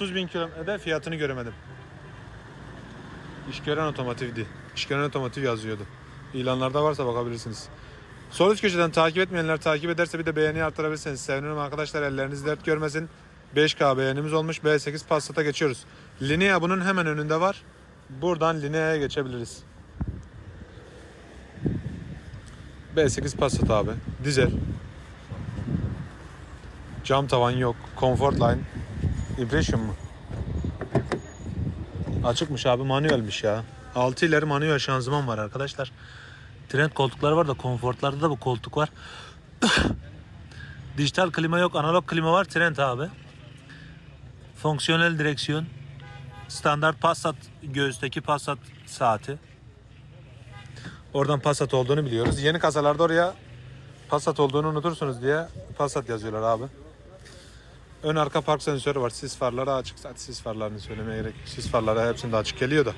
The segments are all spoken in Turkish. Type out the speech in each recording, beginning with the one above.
30 bin kilometrede fiyatını göremedim. İşgören otomotivdi. İşgören otomotiv yazıyordu. İlanlarda varsa bakabilirsiniz. Sol üst köşeden takip etmeyenler takip ederse bir de beğeni arttırabilirsiniz. Sevinirim arkadaşlar elleriniz dert görmesin. 5K beğenimiz olmuş. B8 Passat'a geçiyoruz. Linea bunun hemen önünde var. Buradan Linea'ya geçebiliriz. B8 Passat abi. Dizel. Cam tavan yok. Comfort line. Impression mu? Açıkmış abi manuelmiş ya. 6 ileri manuel şanzıman var arkadaşlar. Trend koltukları var da konfortlarda da bu koltuk var. Dijital klima yok. Analog klima var. Trend abi. Fonksiyonel direksiyon. Standart Passat göğüsteki Passat saati. Oradan Passat olduğunu biliyoruz. Yeni kasalarda oraya Passat olduğunu unutursunuz diye Passat yazıyorlar abi. Ön arka park sensörü var. Sis farları açık. Zaten sis farlarını söylemeye gerek yok. Sis farları hepsinde açık geliyor da.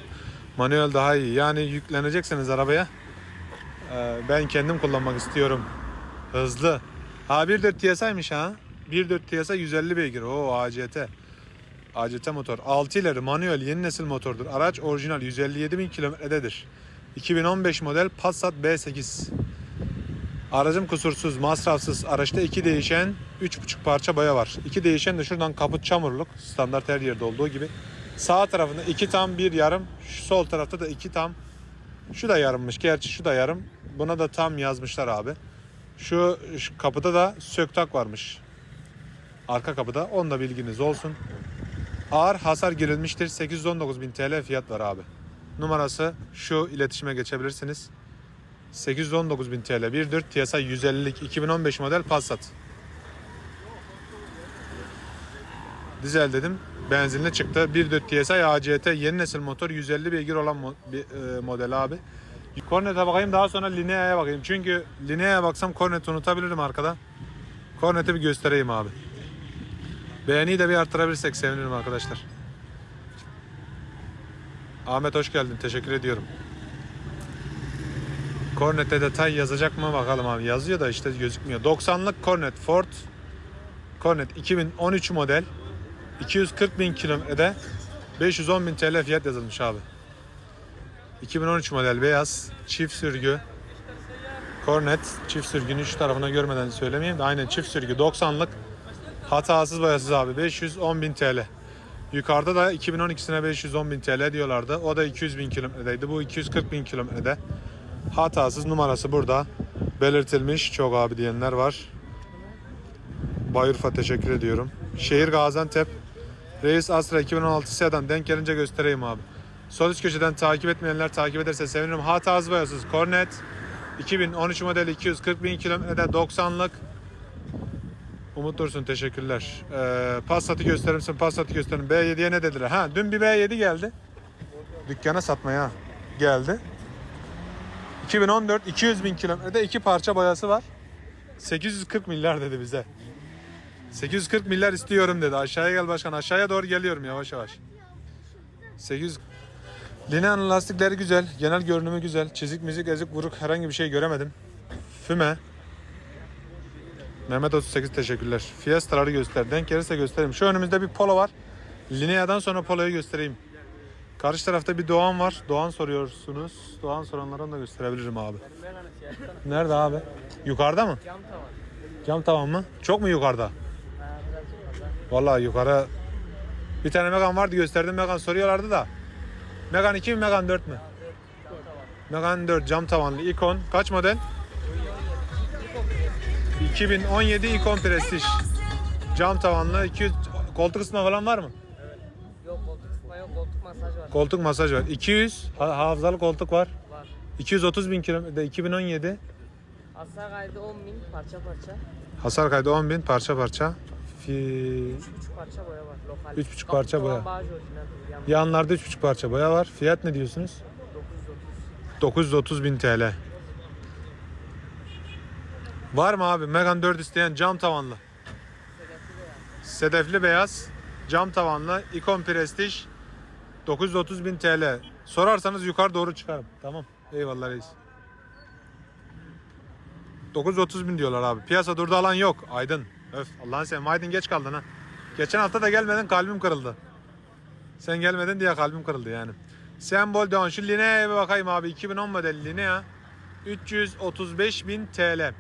Manuel daha iyi. Yani yüklenecekseniz arabaya e, ben kendim kullanmak istiyorum. Hızlı. Ha 1.4 TSI'miş ha. 1.4 TSI 150 beygir. Oo ACT. ACT motor. 6 ileri manuel yeni nesil motordur. Araç orijinal 157 bin kilometrededir. 2015 model Passat B8. Aracım kusursuz, masrafsız. Araçta iki değişen, üç buçuk parça boya var. İki değişen de şuradan kaput çamurluk. Standart her yerde olduğu gibi. Sağ tarafında iki tam, bir yarım. Şu sol tarafta da iki tam. Şu da yarımmış. Gerçi şu da yarım. Buna da tam yazmışlar abi. Şu, şu kapıda da söktak varmış. Arka kapıda. Onu da bilginiz olsun. Ağır hasar girilmiştir. 819 bin TL fiyat var abi. Numarası şu iletişime geçebilirsiniz. 819 bin TL 1.4 TSI 150'lik 2015 model Passat. Dizel dedim. Benzinli çıktı. 1.4 TSI ACT yeni nesil motor 150 beygir olan mo- bir, e, model abi. Cornet'e bakayım daha sonra Linea'ya bakayım. Çünkü Linea'ya baksam Cornet'i unutabilirim arkada. Cornet'i bir göstereyim abi. Beğeniyi de bir arttırabilirsek sevinirim arkadaşlar. Ahmet hoş geldin. Teşekkür ediyorum. Cornet'te detay yazacak mı bakalım abi. Yazıyor da işte gözükmüyor. 90'lık Cornet Ford Cornet 2013 model 240 bin kilometrede 510 bin TL fiyat yazılmış abi. 2013 model beyaz çift sürgü Cornet çift sürgünü şu tarafına görmeden söylemeyeyim de aynen çift sürgü 90'lık hatasız boyasız abi 510 bin TL. Yukarıda da 2012'sine 510 bin TL diyorlardı. O da 200 bin kilometredeydi. Bu 240 bin kilometrede. Hatasız numarası burada belirtilmiş. Çok abi diyenler var. Bayurfa teşekkür ediyorum. Şehir Gaziantep. Reis Astra 2016 sedan denk gelince göstereyim abi. Sol üst köşeden takip etmeyenler takip ederse sevinirim. Hatasız boyasız. Cornet 2013 model 240 bin kilometrede 90'lık. Umut Dursun teşekkürler. Ee, Passat'ı gösterir misin? Passat'ı gösterin. B7'ye ne dediler? Ha dün bir B7 geldi. Dükkana satmaya geldi. 2014 200 bin kilometrede iki parça boyası var. 840 milyar dedi bize. 840 milyar istiyorum dedi. Aşağıya gel başkan. Aşağıya doğru geliyorum yavaş yavaş. 800 Linea'nın lastikleri güzel. Genel görünümü güzel. Çizik mizik ezik vuruk herhangi bir şey göremedim. Füme. Mehmet 38 teşekkürler. Fiesta'ları göster. Denk gelirse göstereyim. Şu önümüzde bir Polo var. Linea'dan sonra Polo'yu göstereyim. Karşı tarafta bir Doğan var. Doğan soruyorsunuz. Doğan soranlara da gösterebilirim abi. Nerede abi? Yukarıda mı? Cam tavan. Cam tavan mı? Çok mu yukarıda? Vallahi yukarı bir tane Megan vardı gösterdim Megan soruyorlardı da. Megan 2 mi Megan 4 mü? Megan 4 cam tavanlı ikon. Kaç model? 2017 ikon Prestige. Cam tavanlı 200 koltuk ısıtma falan var mı? Yok koltuk ısıtma yok koltuk masaj var. Koltuk masaj var. 200 ha- hafızalı koltuk var. var. 230 bin kilometre 2017. Hasar kaydı 10 bin parça parça. Hasar kaydı 10 bin parça parça. Fi... 3,5 parça boya var lokal. Üç buçuk parça Kapı boya. Bağcı orijinal. Yan Yanlarda 3,5 parça boya var. Fiyat ne diyorsunuz? 930. 930 bin TL. Var mı abi Megan 4 isteyen cam tavanlı? Sedefli beyaz cam tavanlı ikon Prestige 930 bin TL. Sorarsanız yukarı doğru çıkarım. Tamam. Eyvallah reis. 930 bin diyorlar abi. Piyasa durdu alan yok. Aydın. Öf Allah'ın seveyim. Aydın geç kaldın ha. Geçen hafta da gelmeden kalbim kırıldı. Sen gelmedin diye kalbim kırıldı yani. Sembol Deon. Şu Linea'ya bir bakayım abi. 2010 model Linea. 335.000 TL.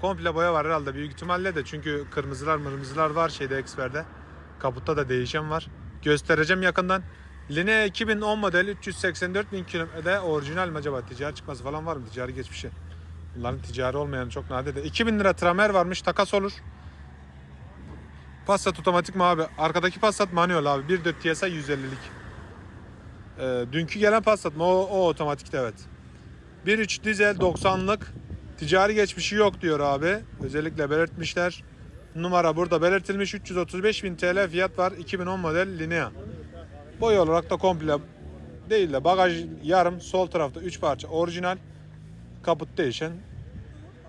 Komple boya var herhalde büyük ihtimalle de çünkü kırmızılar mırmızılar var şeyde eksperde. Kaputta da değişen var. Göstereceğim yakından. Linea 2010 model 384 bin kilometrede orijinal mi acaba? Ticari çıkması falan var mı? Ticari geçmişi. Bunların ticari olmayan çok nadir de. 2000 lira tramer varmış takas olur. Passat otomatik mi abi? Arkadaki Passat manuel abi. 1.4 TSI 150'lik. Ee, dünkü gelen Passat mı? O, o otomatikti evet. 1.3 dizel 90'lık. Ticari geçmişi yok diyor abi. Özellikle belirtmişler. Numara burada belirtilmiş. 335.000 TL fiyat var. 2010 model Linea. Boy olarak da komple değil de bagaj yarım sol tarafta 3 parça orijinal. Kaput değişen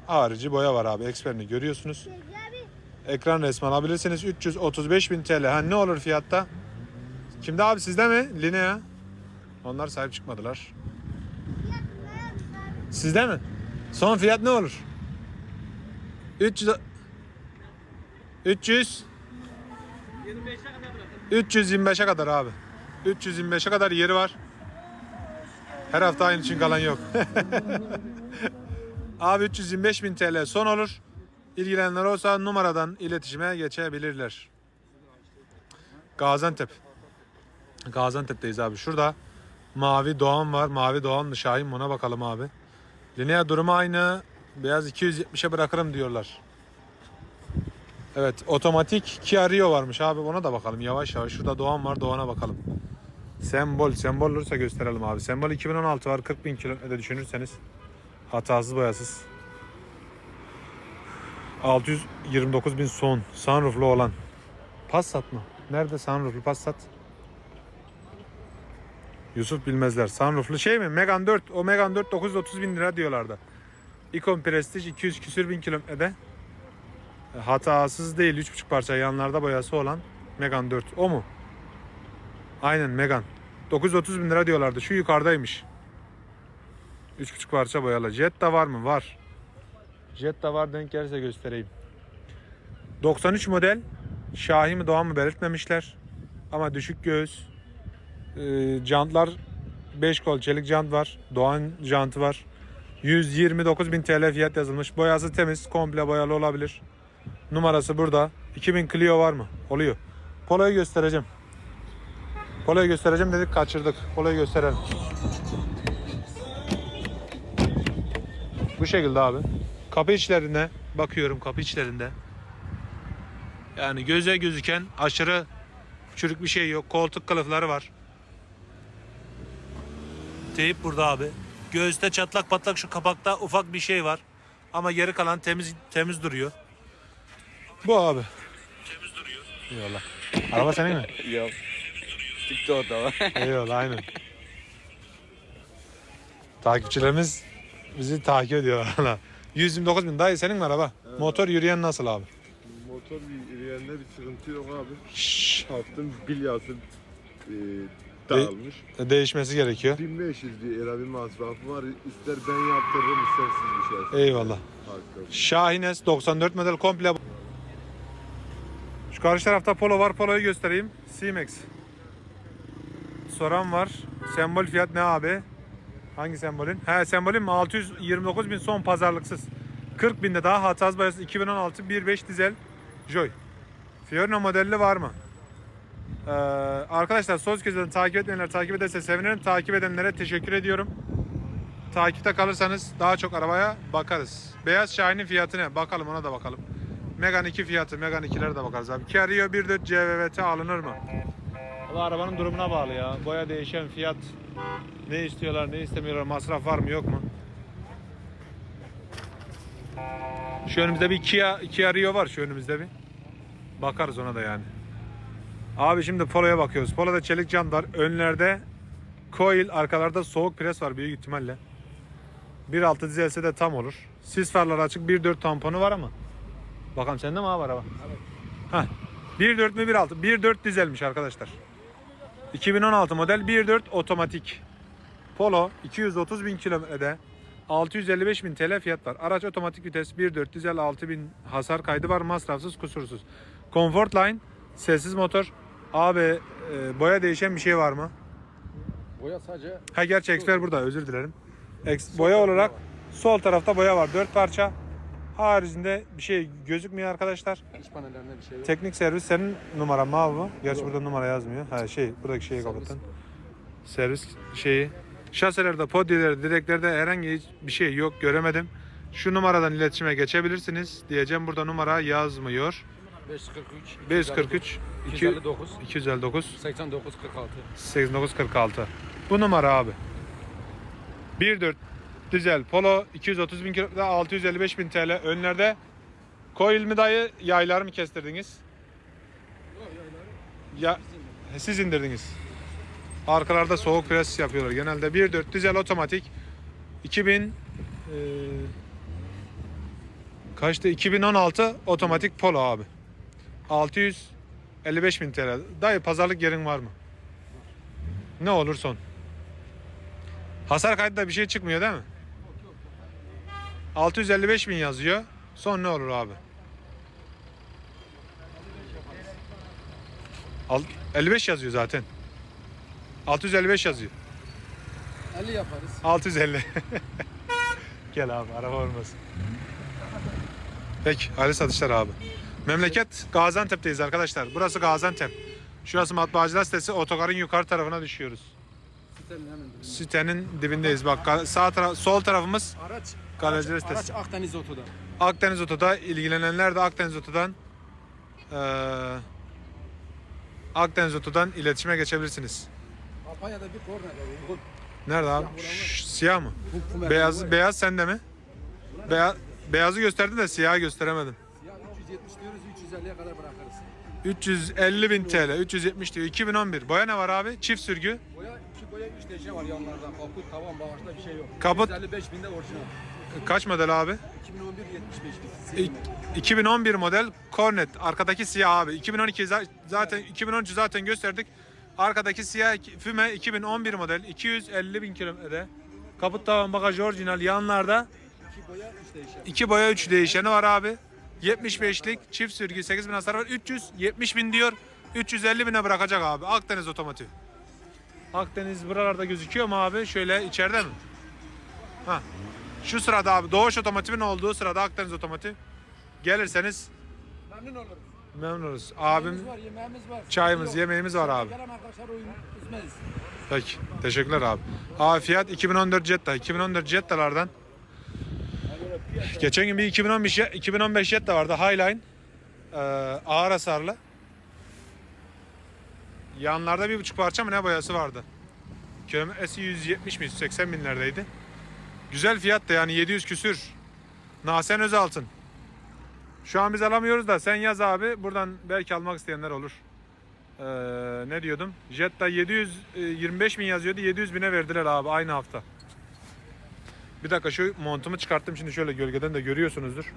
harici boya var abi. Eksperini görüyorsunuz. Ekran resmi alabilirsiniz. 335.000 TL. Ha ne olur fiyatta? Kimde abi sizde mi? Linea. Onlar sahip çıkmadılar. Sizde mi? Son fiyat ne olur? 300 300 325'e kadar abi. 325'e kadar yeri var. Her hafta aynı için kalan yok. abi 325 bin TL son olur. İlgilenenler olsa numaradan iletişime geçebilirler. Gaziantep. Gaziantep'teyiz abi. Şurada Mavi Doğan var. Mavi Doğanlı Şahin buna bakalım abi. Linea durumu aynı. Beyaz 270'e bırakırım diyorlar. Evet otomatik Kia Rio varmış abi ona da bakalım yavaş yavaş. Şurada Doğan var Doğan'a bakalım. Sembol, sembol olursa gösterelim abi. Sembol 2016 var 40 bin kilometre düşünürseniz. Hatasız boyasız. 629 bin son. Sunrooflu olan. Passat mı? Nerede sunrooflu Passat? Yusuf bilmezler. Sunrooflu şey mi? Megane 4. O Megane 4 930 bin lira diyorlardı. Icon Prestige 200 küsür bin kilometrede. Hatasız değil. 3,5 parça yanlarda boyası olan Megane 4. O mu? Aynen Megane. 930 bin lira diyorlardı. Şu yukarıdaymış. 3,5 parça boyalı. Jet de var mı? Var. Jet de var denk gelirse göstereyim. 93 model. Şahin mi Doğan mı belirtmemişler. Ama düşük göğüs. Ee, jantlar 5 kol çelik jant var. Doğan jantı var. 129 bin TL fiyat yazılmış. Boyası temiz. Komple boyalı olabilir. Numarası burada. 2000 Clio var mı? Oluyor. Polo'yu göstereceğim. Polo'yu göstereceğim dedik kaçırdık. Polo'yu gösterelim. Bu şekilde abi. Kapı içlerine bakıyorum kapı içlerinde. Yani göze gözüken aşırı çürük bir şey yok. Koltuk kılıfları var. Teyip burada abi. Göğüste çatlak patlak şu kapakta ufak bir şey var. Ama geri kalan temiz temiz duruyor. Bu abi. Temiz duruyor. Eyvallah. Araba senin mi? Yok. TikTok'ta var. Eyvallah aynen. Takipçilerimiz bizi takip ediyor hala. 129 bin dayı senin mi araba? Motor yürüyen nasıl abi? Motor yürüyende bir sıkıntı yok abi. Şşş, Haftın bilyası e, dağılmış. değişmesi gerekiyor. 1500 diye era bir masrafı var. İster ben yaptırırım ister siz bir şey. Eyvallah. Hakkı. Şahines 94 model komple. Şu karşı tarafta Polo var. Polo'yu göstereyim. C-Max. Soran var. Sembol fiyat ne abi? Hangi sembolün? He sembolün mi? 629 bin son pazarlıksız. 40 binde daha hatasız bayası 2016 1.5 dizel Joy. Fiorino modelli var mı? Ee, arkadaşlar Sozköz'den takip etmeyenler takip ederse sevinirim. Takip edenlere teşekkür ediyorum. Takipte kalırsanız daha çok arabaya bakarız. Beyaz Şahin'in fiyatı ne? Bakalım ona da bakalım. Megane 2 fiyatı, Megane 2'lere de bakarız abi. Kia Rio 1.4 CVVT alınır mı? Valla arabanın durumuna bağlı ya. Boya değişen fiyat. Ne istiyorlar, ne istemiyorlar, masraf var mı yok mu? Şu önümüzde bir Kia, Kia Rio var şu önümüzde bir. Bakarız ona da yani. Abi şimdi Polo'ya bakıyoruz. Polo'da çelik jant var. Önlerde coil, arkalarda soğuk pres var büyük ihtimalle. 1.6 dizelse de tam olur. Sis farları açık 1.4 tamponu var ama. Bakalım sende mi abi araba? Evet. Heh. 1.4 mü 1.6? 1.4 dizelmiş arkadaşlar. 2016 model 1.4 otomatik. Polo 230 bin kilometrede 655 bin TL fiyat var. Araç otomatik vites 1.4 dizel 6000 hasar kaydı var. Masrafsız kusursuz. Comfortline sessiz motor Abi e, boya değişen bir şey var mı? Boya sadece Ha gerçi eksper burada özür dilerim. Eks, boya olarak sol tarafta boya var. 4 parça. Haricinde bir şey gözükmüyor arkadaşlar. iç panellerinde bir şey yok. Teknik servis senin numaran mı abi bu? Gerçi burada numara yazmıyor. Ha şey buradaki şeyi kapatın. Servis şeyi. Şaselerde, podyelerde, direklerde herhangi bir şey yok göremedim. Şu numaradan iletişime geçebilirsiniz. Diyeceğim burada numara yazmıyor. 543 543 259 259 89 46. 8946. Bu numara abi. 1.4 dizel Polo 230 bin kilometre 655 bin TL. Önlerde coil mi dayı yaylar mı kestirdiniz? Ya siz indirdiniz. Arkalarda soğuk pres yapıyorlar. Genelde 1.4 dizel otomatik 2000 e, kaçtı? 2016 otomatik Polo abi. 655 bin TL. Dayı pazarlık yerin var mı? Ne olur son. Hasar kaydında bir şey çıkmıyor değil mi? 655 bin yazıyor. Son ne olur abi? Al- 55 yazıyor zaten. 655 yazıyor. 50 yaparız. 650. Gel abi araba olmasın. Peki Ali satışlar abi. Memleket Gaziantep'teyiz arkadaşlar. Burası Gaziantep. Şurası matbaacılar sitesi otogarın yukarı tarafına düşüyoruz. Sitenin hemen dibinde. Sitenin dibindeyiz. Bak ga- sağ taraf sol tarafımız Araç, Garajlar araç, sitesi. araç Akdeniz Oto'da. Akdeniz Oto'da ilgilenenler de Akdeniz Oto'dan eee Akdeniz Oto'dan iletişime geçebilirsiniz. Apaya'da bir korna var. Bu, Nerede abi? Siyah olan var. Şş, siyah mı? bu, Beyaz beyaz sende mi? Beyaz beyazı gösterdi de siyahı gösteremedim. Ya 370 diyoruz 350'ye kadar bırakırız. 350 bin TL, 370 diyor. 2011. Boya ne var abi? Çift sürgü. Boya, iki boya, üç değişe var yanlarda. Kaput, tavan, bağışta bir şey yok. Kaput- 155 binde orijinal. Kaç model abi? 2011 75 İ- 2011 model Cornet. Arkadaki siyah abi. 2012 za- zaten 2013 zaten gösterdik. Arkadaki siyah füme 2011 model 250 bin kilometre. Kaput tavan bagaj orijinal yanlarda İki boya, üç değişe. iki boya 3 değişeni var abi. 75'lik çift sürgü 8 bin hasar var. 370 bin diyor. 350 bine bırakacak abi. Akdeniz otomotiv. Akdeniz buralarda gözüküyor mu abi? Şöyle içeride mi? Ha. Şu sırada abi Doğuş Otomotiv'in olduğu sırada Akdeniz Otomotiv. Gelirseniz Memnun oluruz. Memnun oluruz. Abim, var, yemeğimiz var. çayımız, Yok. yemeğimiz var abi. Gelen arkadaşlar oyun üzmeyiz. Peki. Teşekkürler abi. Abi fiyat 2014 Jetta. 2014 Jetta'lardan. Geçen gün bir 2015 Je- 2015 Jetta vardı. Highline. Ee, ağır hasarlı. Yanlarda bir buçuk parça mı ne boyası vardı. Kilometresi 170 mi 180 binlerdeydi. Güzel fiyat da yani 700 küsür. Nasen Özaltın. Şu an biz alamıyoruz da sen yaz abi. Buradan belki almak isteyenler olur. Ee, ne diyordum? Jetta 725 bin yazıyordu. 700 bine verdiler abi aynı hafta. Bir dakika şu montumu çıkarttım şimdi şöyle gölgeden de görüyorsunuzdur.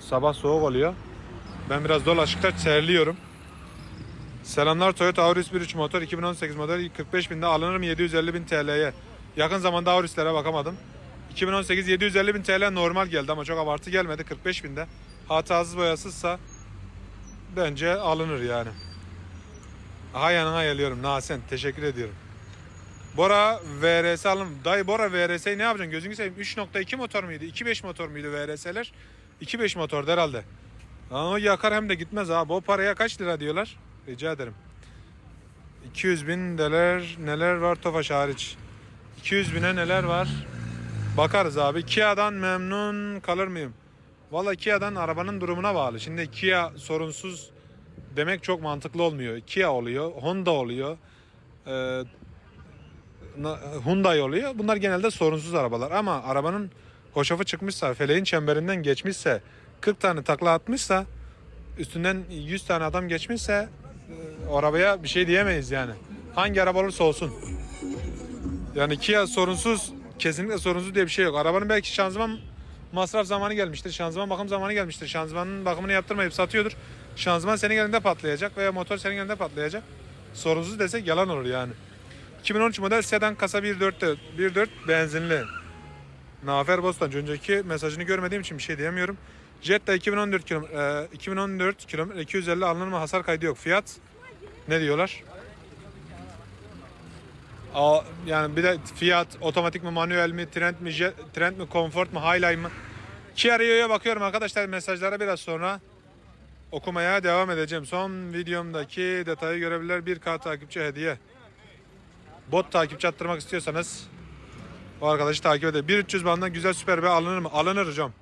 Sabah soğuk oluyor. Ben biraz dolaşıkta terliyorum. Selamlar Toyota Auris 1.3 motor 2018 model 45 binde alınır mı 750 bin TL'ye. Yakın zamanda Auris'lere bakamadım. 2018 750 bin TL normal geldi ama çok abartı gelmedi 45 binde. Hatasız boyasızsa bence alınır yani. Aha yanına geliyorum Nasen teşekkür ediyorum. Bora VRS alın. Dayı Bora VRS'yi ne yapacaksın gözünü seveyim. 3.2 motor muydu? 2.5 motor muydu VRS'ler? 2.5 motor herhalde. Ama yakar hem de gitmez abi. O paraya kaç lira diyorlar? Rica ederim. 200 bin neler neler var Tofaş hariç. 200 bine neler var? Bakarız abi. Kia'dan memnun kalır mıyım? Valla Kia'dan arabanın durumuna bağlı. Şimdi Kia sorunsuz demek çok mantıklı olmuyor. Kia oluyor, Honda oluyor, e, Hyundai oluyor. Bunlar genelde sorunsuz arabalar. Ama arabanın hoşafı çıkmışsa, feleğin çemberinden geçmişse, 40 tane takla atmışsa, üstünden 100 tane adam geçmişse e, arabaya bir şey diyemeyiz yani. Hangi araba olursa olsun. Yani Kia sorunsuz, kesinlikle sorunsuz diye bir şey yok. Arabanın belki şanzıman masraf zamanı gelmiştir. Şanzıman bakım zamanı gelmiştir. Şanzımanın bakımını yaptırmayıp satıyordur. Şanzıman senin elinde patlayacak veya motor senin elinde patlayacak. Sorunsuz desek yalan olur yani. 2013 model sedan kasa 1.4'te 1.4 benzinli. Nafer Bostancı önceki mesajını görmediğim için bir şey diyemiyorum. Jetta 2014 kilometre, e, 2014 kilometre 250 alınır mı hasar kaydı yok. Fiyat ne diyorlar? Yani bir de fiyat otomatik mi manuel mi trend mi jet, trend mi comfort mu highline mı? Kia Rio'ya bakıyorum arkadaşlar mesajlara biraz sonra okumaya devam edeceğim. Son videomdaki detayı görebilirler. 1K takipçi hediye. Bot takipçi attırmak istiyorsanız o arkadaşı takip edin. 1300 bandından güzel süper B alınır mı? Alınır hocam.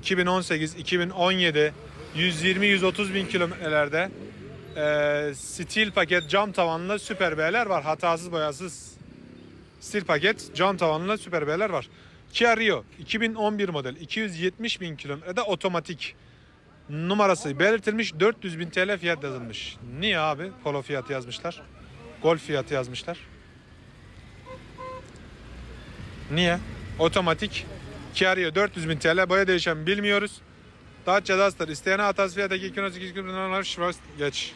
2018, 2017, 120-130 bin kilometrelerde e, stil paket cam tavanlı süper B'ler var. Hatasız boyasız stil paket cam tavanlı süper B'ler var. Kia Rio 2011 model 270 bin kilometrede otomatik numarası belirtilmiş 400 bin TL fiyat yazılmış. Niye abi polo fiyatı yazmışlar? Golf fiyatı yazmışlar. Niye? Otomatik Kia Rio 400 bin TL boya değişen bilmiyoruz. Dacia Duster isteyene hatası fiyataki 218 bin Schwarz geç.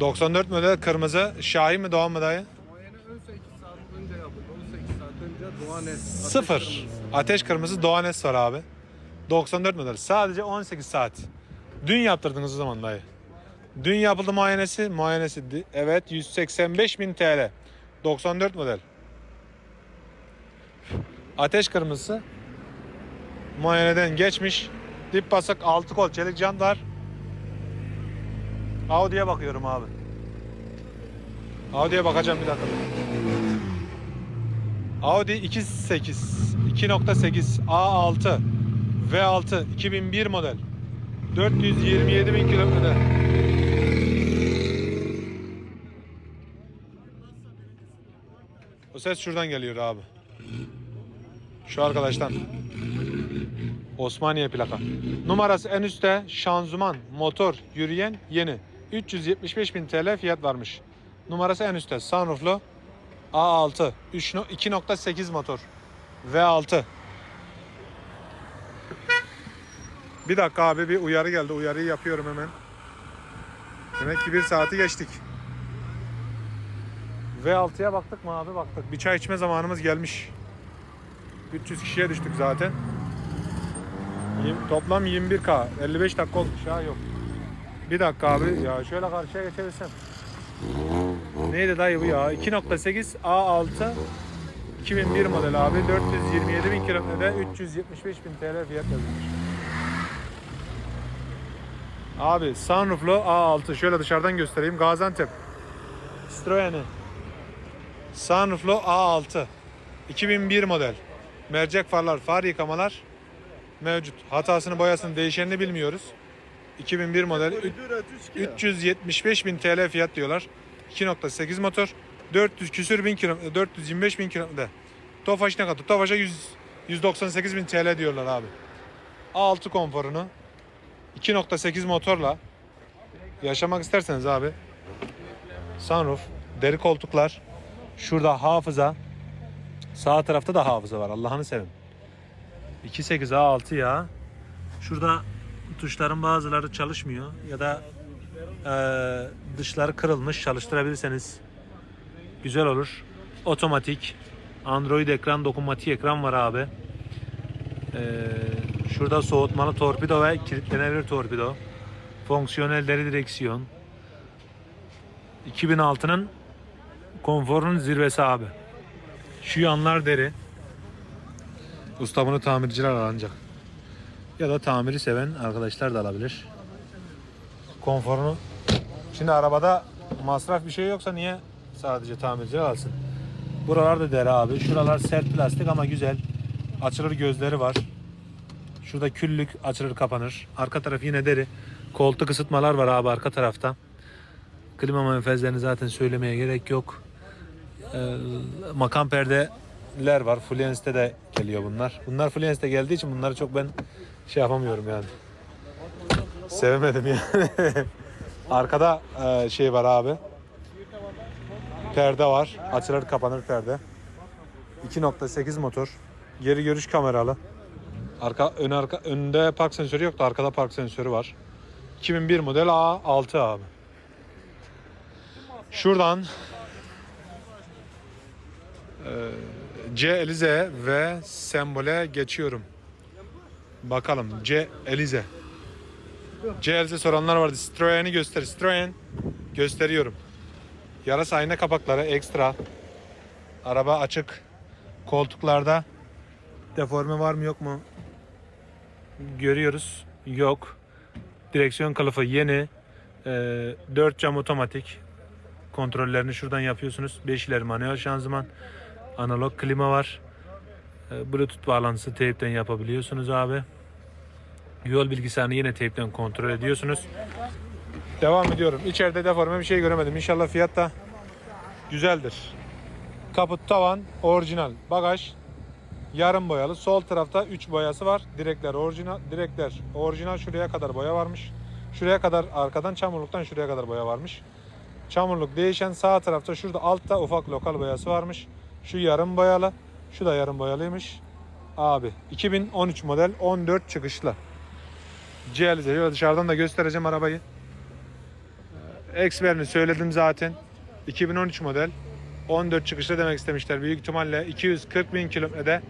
94 model kırmızı Şahin mi Doğan mı dayı? Muayene ön 8 saat önce yapıldı. 18 saat önce Doğan Es. Sıfır. Ateş kırmızı Doğan S var abi. 94 model. Sadece 18 saat. Dün yaptırdınız o zaman dayı. Dün yapıldı muayenesi. Muayenesi evet 185 bin TL. 94 model. Ateş kırmızısı. Muayeneden geçmiş. Dip basık 6 kol çelik jant var. Audi'ye bakıyorum abi. Audi'ye bakacağım bir dakika. Audi 2.8 2.8 A6 V6 2001 model 427 bin kilometre O ses şuradan geliyor abi Şu arkadaştan Osmaniye plaka Numarası en üstte şanzıman motor yürüyen yeni 375 bin TL fiyat varmış Numarası en üstte sunrooflu A6 3 no- 2.8 motor V6 Bir dakika abi bir uyarı geldi. Uyarıyı yapıyorum hemen. Demek ki bir saati geçtik. V6'ya baktık mı abi? Baktık. Bir çay içme zamanımız gelmiş. 300 kişiye düştük zaten. Toplam 21K. 55 dakika olmuş ya yok. Bir dakika abi. Ya şöyle karşıya geçebilsem. Neydi dayı bu ya? 2.8 A6 2001 model abi. 427 bin kilometrede 375 bin TL fiyat yazılmış. Abi sunrooflu A6 şöyle dışarıdan göstereyim. Gaziantep. Citroen'i. Sunrooflu A6. 2001 model. Mercek farlar, far yıkamalar mevcut. Hatasını, boyasını, değişenini bilmiyoruz. 2001 model. Üç- 375 bin TL fiyat diyorlar. 2.8 motor. 400 küsür bin kilometre. 425 bin kilometre. Tofaş ne kadar? Tofaş'a 100, 198 bin TL diyorlar abi. A6 konforunu 2.8 motorla yaşamak isterseniz abi sunroof, deri koltuklar, şurada hafıza, sağ tarafta da hafıza var Allah'ını sevin. 2.8 A6 ya. Şurada tuşların bazıları çalışmıyor ya da eee, dışları kırılmış çalıştırabilirseniz güzel olur. Otomatik Android ekran, dokunmatik ekran var abi. Eee, şurada soğutmalı torpido ve kilitlenebilir torpido. Fonksiyonel deri direksiyon. 2006'nın konforunun zirvesi abi. Şu yanlar deri. Usta bunu tamirciler ancak. Ya da tamiri seven arkadaşlar da alabilir. Konforunu. Şimdi arabada masraf bir şey yoksa niye sadece tamirciler alsın? Buralar da deri abi. Şuralar sert plastik ama güzel. Açılır gözleri var. Şurada küllük açılır kapanır. Arka taraf yine deri. Koltuk ısıtmalar var abi arka tarafta. Klima menfezlerini zaten söylemeye gerek yok. Ee, makam perdeler var. Fluence'de de geliyor bunlar. Bunlar Fluence'de geldiği için bunları çok ben şey yapamıyorum yani. Sevemedim yani. Arkada e, şey var abi. Perde var. Açılır kapanır perde. 2.8 motor. Geri görüş kameralı. Arka ön arka önde park sensörü yoktu. Arkada park sensörü var. 2001 model A6 abi. Şuradan e, C Elize ve sembole geçiyorum. Bakalım C Elize. C Elize soranlar vardı. Citroen'i göster. Citroen gösteriyorum. Yarasa ayna kapakları ekstra. Araba açık. Koltuklarda deforme var mı yok mu? Görüyoruz. Yok. Direksiyon kılıfı yeni. Ee, 4 cam otomatik. Kontrollerini şuradan yapıyorsunuz. 5 ileri manuel şanzıman. Analog klima var. Ee, Bluetooth bağlantısı teypten yapabiliyorsunuz abi. Yol bilgisayarını yine teypten kontrol ediyorsunuz. Devam ediyorum. İçeride deforme bir şey göremedim. İnşallah fiyat da güzeldir. Kaput tavan orijinal. Bagaj yarım boyalı. Sol tarafta 3 boyası var. Direkler orijinal. Direkler orijinal şuraya kadar boya varmış. Şuraya kadar arkadan çamurluktan şuraya kadar boya varmış. Çamurluk değişen sağ tarafta şurada altta ufak lokal boyası varmış. Şu yarım boyalı. Şu da yarım boyalıymış. Abi 2013 model 14 çıkışlı. CLZ. Şöyle dışarıdan da göstereceğim arabayı. Ee, Expert'ini söyledim zaten. 2013 model 14 çıkışlı demek istemişler. Büyük ihtimalle 240 bin kilometrede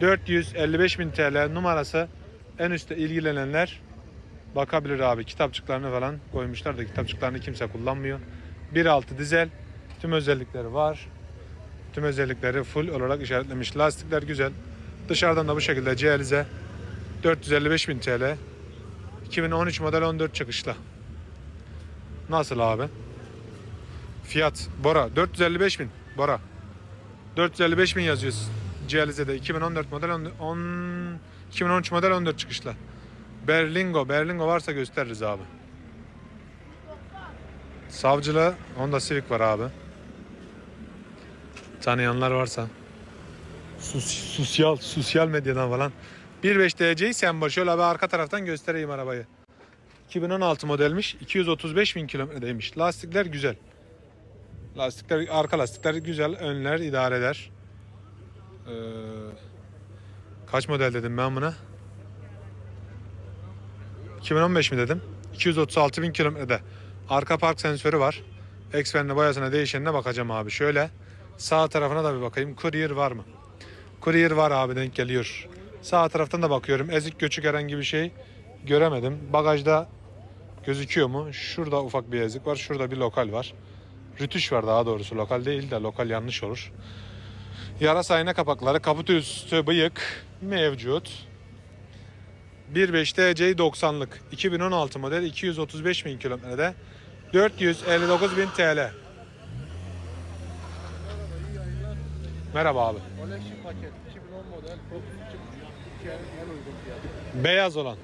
455 bin TL numarası en üstte ilgilenenler bakabilir abi. Kitapçıklarını falan koymuşlar da kitapçıklarını kimse kullanmıyor. 1.6 dizel. Tüm özellikleri var. Tüm özellikleri full olarak işaretlemiş. Lastikler güzel. Dışarıdan da bu şekilde CLZ 455 bin TL. 2013 model 14 çıkışlı. Nasıl abi? Fiyat Bora 455 bin Bora 455 bin yazıyoruz CLZ'de 2014 model 10, 10 2013 model 14 çıkışlı Berlingo Berlingo varsa gösteririz abi Savcılı Honda Civic var abi Tanıyanlar varsa Sus- Sosyal Sosyal medyadan falan 1.5 DC'yi sembol şöyle bir arka taraftan göstereyim arabayı 2016 modelmiş 235 bin kilometredeymiş lastikler güzel Lastikler, arka lastikler güzel. Önler idare eder. Ee, kaç model dedim ben buna? 2015 mi dedim? 236 bin kilometrede. Arka park sensörü var. Eksperine boyasına değişenine bakacağım abi. Şöyle sağ tarafına da bir bakayım. Courier var mı? Courier var abi denk geliyor. Sağ taraftan da bakıyorum. Ezik göçük herhangi bir şey göremedim. Bagajda gözüküyor mu? Şurada ufak bir ezik var. Şurada bir lokal var. Rütüş var daha doğrusu. Lokal değil de lokal yanlış olur. Yarasa ayna kapakları, kaput üstü bıyık mevcut. 1.5 TC 90'lık 2016 model 235 bin kilometrede 459 bin TL. Merhaba abi. Collection paket 2010 model 32 Türkiye'nin en uygun fiyatı. Beyaz olan.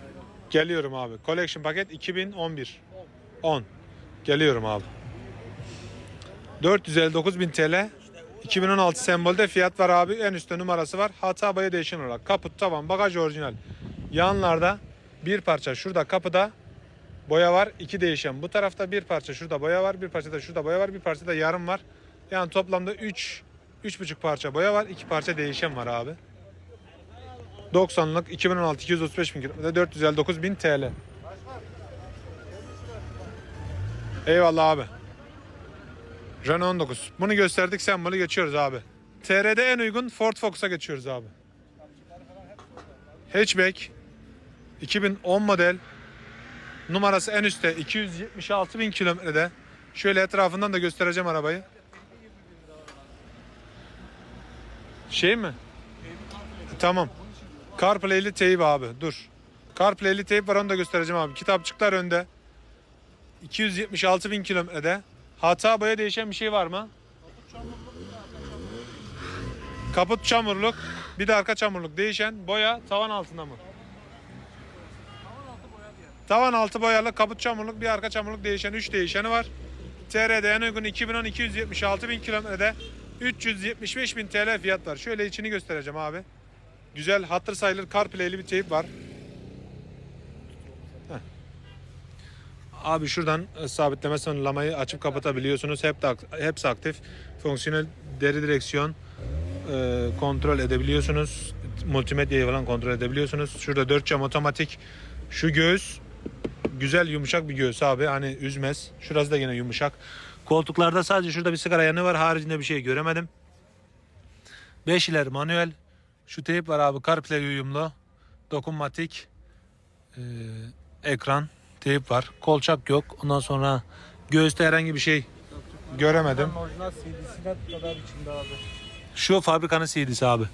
Geliyorum abi. Collection paket 2011. 10. Geliyorum abi. 459 bin TL. 2016 sembolde fiyat var abi. En üstte numarası var. Hata boya değişen olarak. Kaput, tavan, bagaj orijinal. Yanlarda bir parça şurada kapıda boya var. iki değişen. Bu tarafta bir parça şurada boya var. Bir parça da şurada boya var. Bir parça da yarım var. Yani toplamda 3 üç, buçuk parça boya var. iki parça değişen var abi. 90'lık 2016 235 bin kilometre 459 bin TL. Eyvallah abi. Renault 19. Bunu gösterdik sen bunu geçiyoruz abi. TR'de en uygun Ford Focus'a geçiyoruz abi. Hatchback 2010 model numarası en üstte 276 bin kilometrede. Şöyle etrafından da göstereceğim arabayı. Şey mi? Tamam. CarPlay'li teyp abi dur. CarPlay'li teyp var onu da göstereceğim abi. Kitapçıklar önde. 276 bin kilometrede. Hata boya değişen bir şey var mı? Kaput çamurluk. Bir de arka çamurluk. Değişen boya tavan altında mı? Tavan altı boyalı kaput çamurluk bir arka çamurluk değişen 3 değişeni var. TR'de en uygun 2010 276 bin kilometrede 375 bin TL fiyat var. Şöyle içini göstereceğim abi. Güzel hatır sayılır CarPlay'li bir teyp var. Heh. Abi şuradan e, sabitleme sınırlamayı açıp kapatabiliyorsunuz. Hep de, hepsi aktif. Fonksiyonel deri direksiyon e, kontrol edebiliyorsunuz. Multimedyayı falan kontrol edebiliyorsunuz. Şurada 4 cam otomatik. Şu göğüs güzel yumuşak bir göğüs abi. Hani üzmez. Şurası da yine yumuşak. Koltuklarda sadece şurada bir sigara yanı var. Haricinde bir şey göremedim. 5 ileri manuel. Şu teyp var abi CarPlay uyumlu. Dokunmatik. Ee, ekran. Teyp var. Kolçak yok. Ondan sonra göğüste herhangi bir şey göremedim. Orijinal CD'sine kadar içinde abi. Şu fabrikanın CD'si abi.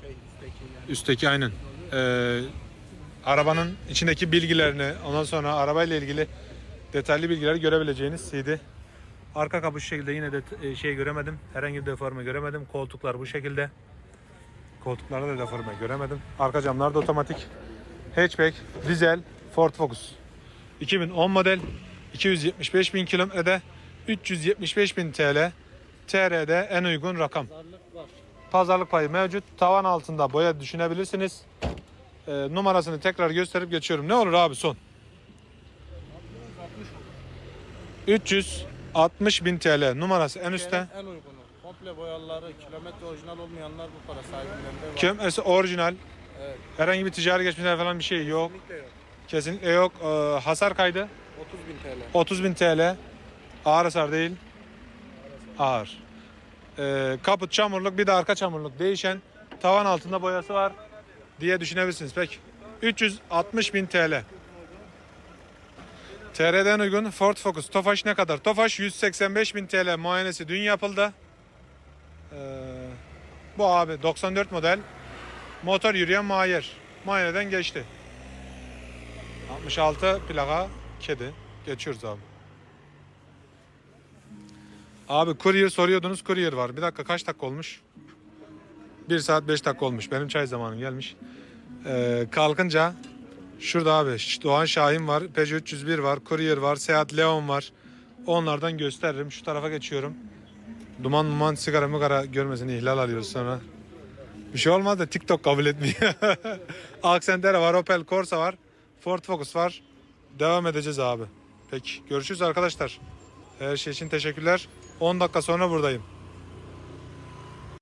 Şey üstteki yani. Üstteki aynen. Ee, arabanın içindeki bilgilerini ondan sonra arabayla ilgili detaylı bilgileri görebileceğiniz CD. Arka kapı şu şekilde yine de e, şey göremedim. Herhangi bir deforme göremedim. Koltuklar bu şekilde. Koltuklarda da deforme göremedim. Arka camlar da otomatik. Hatchback, dizel, Ford Focus. 2010 model, 275 bin kilometrede, 375 bin TL. TR'de en uygun rakam. Pazarlık var. Pazarlık payı mevcut. Tavan altında boya düşünebilirsiniz. Ee, numarasını tekrar gösterip geçiyorum. Ne olur abi son? 360 bin TL numarası en üstte. En uygunu. Komple boyaları, kilometre orijinal olmayanlar bu para sahibilerinde var. Kömesi orijinal. Evet. Herhangi bir ticari geçmişler falan bir şey yok. Kesinlikle yok. Kesinlikle yok. Ee, hasar kaydı 30 bin TL. 30 bin TL. Ağır hasar değil. Ağır. Ee, kaput çamurluk bir de arka çamurluk değişen. Tavan altında boyası var diye düşünebilirsiniz. Peki. 360 bin TL. TR'den uygun Ford Focus. Tofaş ne kadar? Tofaş 185 bin TL muayenesi dün yapıldı. Ee, bu abi 94 model. Motor yürüyen muayyer. Muayeneden geçti. 66 plaka kedi. Geçiyoruz abi. Abi courier soruyordunuz. Courier var. Bir dakika kaç dakika olmuş? 1 saat 5 dakika olmuş. Benim çay zamanım gelmiş. Ee, kalkınca şurada abi Doğan Şahin var. Peugeot 301 var. Courier var. Seat Leon var. Onlardan gösteririm. Şu tarafa geçiyorum. Duman duman sigara mıgara görmesin ihlal alıyoruz sonra. Bir şey olmaz da TikTok kabul etmiyor. Accentera var. Opel Corsa var. Ford Focus var. Devam edeceğiz abi. Peki görüşürüz arkadaşlar. Her şey için teşekkürler. 10 dakika sonra buradayım.